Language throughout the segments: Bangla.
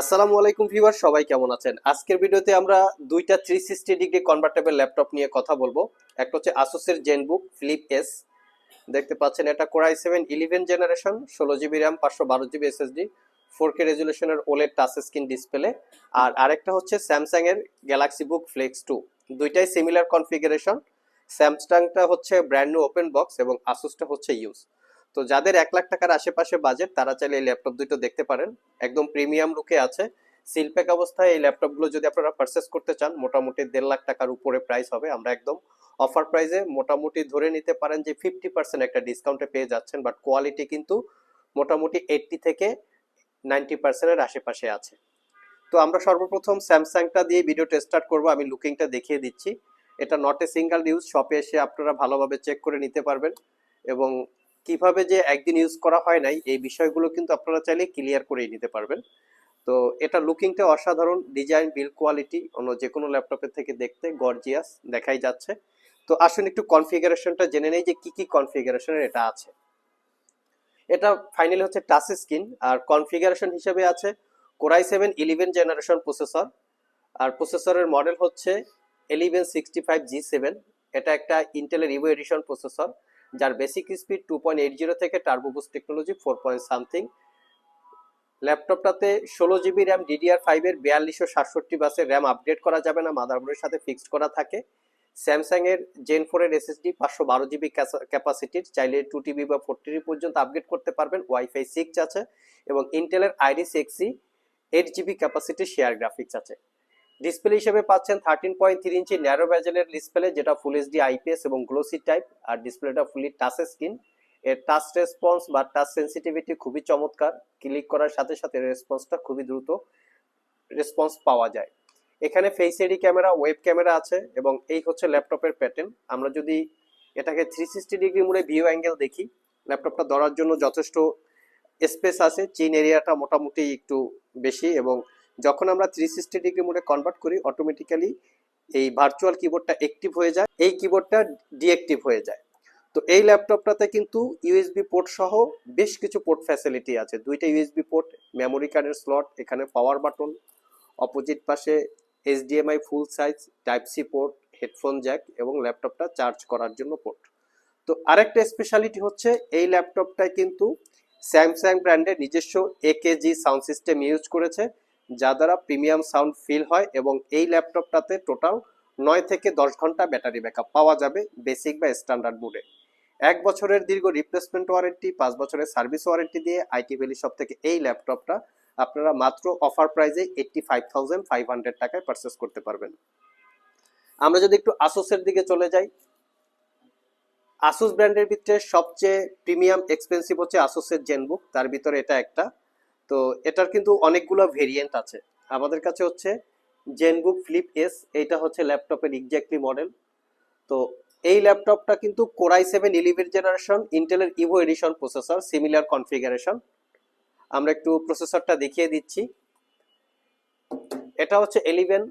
আসসালামু আলাইকুম ভিউয়ার সবাই কেমন আছেন? আজকের ভিডিওতে আমরা দুইটা three sixty degree convertible laptop নিয়ে কথা বলব। একটা হচ্ছে আসুসের জেনবুক ফ্লিপ এস দেখতে পাচ্ছেন, এটা core i seven eleven generation ষোলো জিবি র্যাম পাঁচশো বারো জিবি এসএসডি ফোর কে রেজুলেশনের ওলেড টাচ স্ক্রিন ডিসপ্লে আর আরেকটা হচ্ছে স্যামসাং এর গ্যালাক্সি বুক ফ্লেক্স টু দুইটাই সিমিলার কনফিগারেশন স্যামসাংটা হচ্ছে ব্র্যান্ড নিউ ওপেন বক্স এবং আসুসটা হচ্ছে ইউজ তো যাদের এক লাখ টাকার আশেপাশে বাজেট তারা চাইলে এই ল্যাপটপ দুটো দেখতে পারেন। একদম প্রিমিয়াম লুকে আছে। সিলপ্যাক অবস্থায় এই ল্যাপটপগুলো যদি আপনারা পারচেস করতে চান, মোটামুটি দেড় লাখ টাকার উপরে প্রাইস হবে। আমরা একদম অফার প্রাইসে মোটামুটি ধরে নিতে পারেন যে ফিফটি পার্সেন্ট একটা ডিসকাউন্টে পেয়ে যাচ্ছেন বাট কোয়ালিটি কিন্তু মোটামুটি এইটটি থেকে নাইনটি পার্সেন্টের আশেপাশে আছে। তো আমরা সর্বপ্রথম স্যামসাংটা দিয়ে ভিডিওটা স্টার্ট করব। আমি লুকিংটা দেখিয়ে দিচ্ছি। এটা নট এ সিঙ্গেল ইউজ শপে এসে আপনারা ভালোভাবে চেক করে নিতে পারবেন এবং কীভাবে যে একদিন ইউজ করা হয় নাই, এই বিষয়গুলো কিন্তু আপনারা চাইলে ক্লিয়ার করে নিতে পারবেন। তো এটা লুকিংটা অসাধারণ ডিজাইন বিল কোয়ালিটি অন্য যে কোনো ল্যাপটপের থেকে দেখতে গর্জিয়াস দেখাই যাচ্ছে। তো আসুন একটু কনফিগারেশনটা জেনে নেই যে কি কি কনফিগারেশনের এটা আছে। এটা ফাইনালি হচ্ছে টাচ স্ক্রিন আর কনফিগারেশন হিসেবে আছে core i seven eleven generation processor আর প্রসেসরের মডেল হচ্ছে eleven sixty five G seven এটা একটা ইন্টেলের ইভো এডিশন প্রসেসর যার basic speed two point eight zero থেকে turbo boost technology four point something ল্যাপটপটাতে ষোলো জিবি র্যাম ডিডিআর ফাইভের বিয়াল্লিশশো সাতষট্টি বাসে র্যাম আপডেট করা যাবে না মাদারবোর্ডের সাথে ফিক্সড করা থাকে। স্যামসাং এর জেন ফোরের এসএসডি পাঁচশো বারো জিবি ক্যাপাসিটির চাইলে টু টিবি বা ফোর টিবি পর্যন্ত আপগ্রেড করতে পারবেন। ওয়াইফাই সিক্স আছে এবং ইন্টেলের আইরিস এক্সি এইট জিবি ক্যাপাসিটির শেয়ার গ্রাফিক্স আছে। ডিসপ্লে হিসেবে পাচ্ছেন thirteen point three inch narrow ব্যাজেলের display যেটা ফুল এইচডি আইপিএস এবং গ্লোসি টাইপ আর ডিসপ্লেটা ফুলি টাচ স্ক্রিন এর টাচ রেসপন্স বা টাচ সেন্সিটিভিটি খুবই চমৎকার। ক্লিক করার সাথে সাথে রেসপন্সটা খুবই দ্রুত রেসপন্স পাওয়া যায়। এখানে face AD camera web camera আছে এবং এই হচ্ছে ল্যাপটপের প্যাটার্ন আমরা যদি এটাকে থ্রি সিক্সটি ডিগ্রি মুড়ে ভিউ অ্যাঙ্গেল দেখি, ল্যাপটপটা ধরার জন্য যথেষ্ট স্পেস আছে। চিন এরিয়াটা মোটামুটি একটু বেশি এবং যখন আমরা থ্রি সিক্সটি ডিগ্রি মোডে কনভার্ট করি অটোমেটিক্যালি এই ভার্চুয়াল কিবোর্ডটা অ্যাক্টিভ হয়ে যায়, এই কিবোর্ডটা ডিঅ্যাক্টিভ হয়ে যায়। তো এই ল্যাপটপটাতে কিন্তু ইউএসবি পোর্ট সহ বেশ কিছু পোর্ট ফ্যাসিলিটি আছে। দুইটা ইউএসবি পোর্ট মেমোরি কার্ডের স্লট এখানে পাওয়ার বাটন অপোজিট পাশে HDMI full size type C port headphone jack এবং ল্যাপটপটা চার্জ করার জন্য পোর্ট তো আরেকটা স্পেশালিটি হচ্ছে এই ল্যাপটপটায় কিন্তু স্যামসাং ব্র্যান্ডের নিজস্ব একেজি সাউন্ড সিস্টেম ইউজ করেছে। যা দ্বারা প্রিমিয়াম সাউন্ড ফিল হয় এবং এই ল্যাপটপটাতে টোটাল নয় থেকে দশ ঘণ্টা ব্যাটারি ব্যাকআপ পাওয়া যাবে বেসিক বা স্ট্যান্ডার্ড মোডে। এক বছরের দীর্ঘ রিপ্লেসমেন্ট ওয়ারেন্টি, পাঁচ বছরের সার্ভিস ওয়ারেন্টি দিয়ে আইটি ভ্যালি শপ থেকে এই ল্যাপটপটা আপনারা মাত্র অফার প্রাইজে eighty five thousand five hundred টাকায় পারচেস করতে পারবেন। আমরা যদি একটু আসুসের দিকে চলে যাই আসুস ব্র্যান্ডের ভিতরে সবচেয়ে প্রিমিয়াম এক্সপেন্সিভ হচ্ছে আসুসের জেনবুক তার ভিতরে এটা একটা। তো এটার কিন্তু অনেকগুলো ভেরিয়েন্ট আছে। আমাদের কাছে হচ্ছে জেনবুক ফ্লিপ এস এইটা হচ্ছে ল্যাপটপের এক্স্যাক্টলি মডেল তো এই ল্যাপটপটা কিন্তু core i seven eleven generation ইন্টেলের Evo edition processor similar configuration আমরা একটু প্রসেসরটা দেখিয়ে দিচ্ছি। এটা হচ্ছে eleven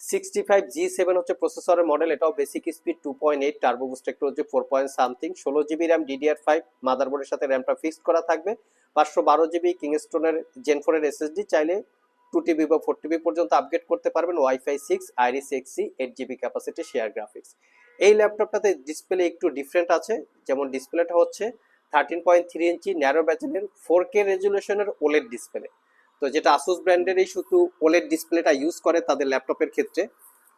sixty five G seven হচ্ছে প্রসেসরের মডেল এটাও basic speed two point eight turbo boost technology four point something ষোলো জিবি র্যাম ডিডিআর ফাইভ মাদারবোর্ডের সাথে র্যামটা ফিক্সড করা থাকবে। পাঁচশো বারো জিবি কিংস্টোনের জেন ফোরের এসএসডি চাইলে টু টিবি বা ফোর টিবি পর্যন্ত আপগ্রেড করতে পারবেন। Wifi six Iris Xe eight GB capacity share graphics এই ল্যাপটপটাতে ডিসপ্লে একটু ডিফারেন্ট আছে। যেমন ডিসপ্লেটা হচ্ছে thirteen point three inch narrow ব্যাচেলের four K রেজুলেশনের ওলেড ডিসপ্লে তো যেটা আসুস ব্র্যান্ডেরই শুধু ওলেড ডিসপ্লেটা ইউজ করে তাদের ল্যাপটপের ক্ষেত্রে।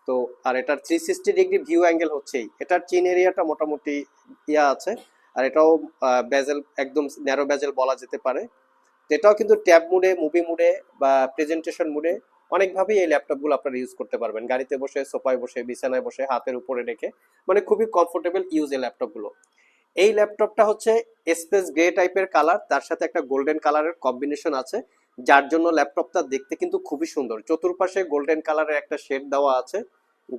তো আর এটার three sixty degree view angle হচ্ছেই এটার চিন এরিয়াটা মোটামুটি ইয়া আছে, আর এটাও ব্যাজেল একদম ন্যারো ব্যাজেল বলা যেতে পারে। এটাও কিন্তু ট্যাব মুডে মুভি মুডে বা প্রেজেন্টেশন মুডে অনেকভাবেই এই ল্যাপটপগুলো আপনারা ইউজ করতে পারবেন। গাড়িতে বসে, সোফায় বসে, বিছানায় বসে, হাতের উপরে রেখে মানে খুবই কমফোর্টেবল ইউজ এই ল্যাপটপগুলো এই ল্যাপটপটা হচ্ছে স্পেস গ্রে টাইপের কালার তার সাথে একটা গোল্ডেন কালারের কম্বিনেশন আছে। যার জন্য ল্যাপটপটা দেখতে কিন্তু খুবই সুন্দর। চতুর্পাশে গোল্ডেন কালারের একটা শেড দেওয়া আছে।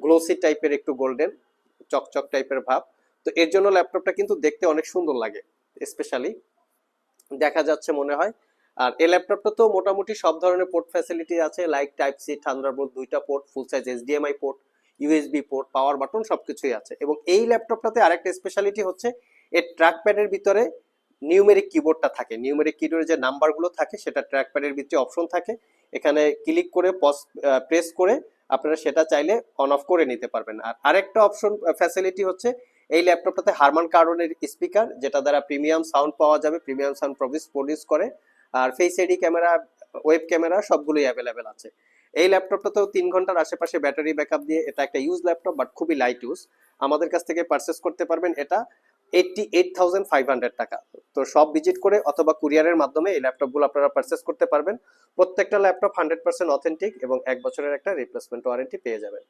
গ্লোসি টাইপের একটু গোল্ডেন চকচক টাইপের ভাব। তো এর জন্য ল্যাপটপটা কিন্তু দেখতে অনেক সুন্দর লাগে স্পেশালি দেখা যাচ্ছে মনে হয়। আর এই ল্যাপটপটা তো মোটামুটি সব ধরনের পোর্ট ফ্যাসিলিটি আছে লাইক টাইপ সি থান্ডারবোল্ট দুইটা port full size HDMI port USB port power button সবকিছুই আছে। এবং এই ল্যাপটপটাতে আরেকটা স্পেশালিটি হচ্ছে এর ট্র্যাক প্যাডের ভিতরে নিউমেরিক কিবোর্ডটা থাকে। নিউমেরিক কিবোর্ডের যে নাম্বারগুলো থাকে, সেটা ট্র্যাক প্যাডের ভিতরে অপশন থাকে। এখানে ক্লিক করে পজ প্রেস করে আপনারা সেটা চাইলে অন অফ করে নিতে পারবেন। আর আরেকটা অপশন ফ্যাসিলিটি হচ্ছে এই ল্যাপটপটাতে হারমান কার্ডনের স্পিকার যেটা দ্বারা প্রিমিয়াম সাউন্ড পাওয়া যাবে প্রিমিয়াম সাউন্ড প্রডিউস প্রডিউস করে। আর face AD camera web camera সবগুলোই অ্যাভেলেবেল আছে। এই ল্যাপটপটাতেও তিন ঘণ্টার আশেপাশে ব্যাটারি ব্যাকআপ দিয়ে এটা একটা ইউজ ল্যাপটপ বাট খুবই লাইট ইউজ আমাদের কাছ থেকে পারচেস করতে পারবেন এটা। Eighty eight thousand five hundred টাকা। তো সব ভিজিট করে অথবা কুরিয়ারের মাধ্যমে এই ল্যাপটপগুলো আপনারা পারচেস করতে পারবেন। প্রত্যেকটা ল্যাপটপ হান্ড্রেড পার্সেন্ট অথেন্টিক এবং এক বছরের একটা রিপ্লেসমেন্ট ওয়ারেন্টি পেয়ে যাবেন।